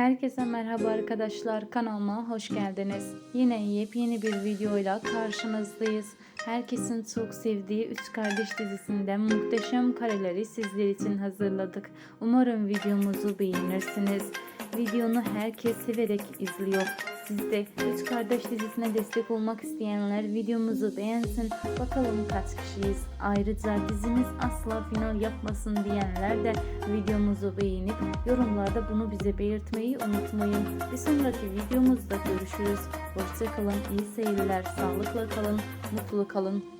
Herkese merhaba arkadaşlar kanalıma hoş geldiniz. Yine yepyeni bir videoyla karşınızdayız. Herkesin çok sevdiği Üç Kardeş dizisinden muhteşem kareleri sizler için hazırladık. Umarım videomuzu beğenirsiniz. Videonu herkes severek izliyor. Siz de Üç Kardeş dizisine destek olmak isteyenler videomuzu beğensin. Bakalım kaç kişiyiz. Ayrıca dizimiz asla final yapmasın diyenler de videomuzu beğenip yorumlarda bunu bize belirtmeyi unutmayın. Bir sonraki videomuzda görüşürüz. Hoşçakalın, iyi seyirler, sağlıkla kalın, mutlu kalın.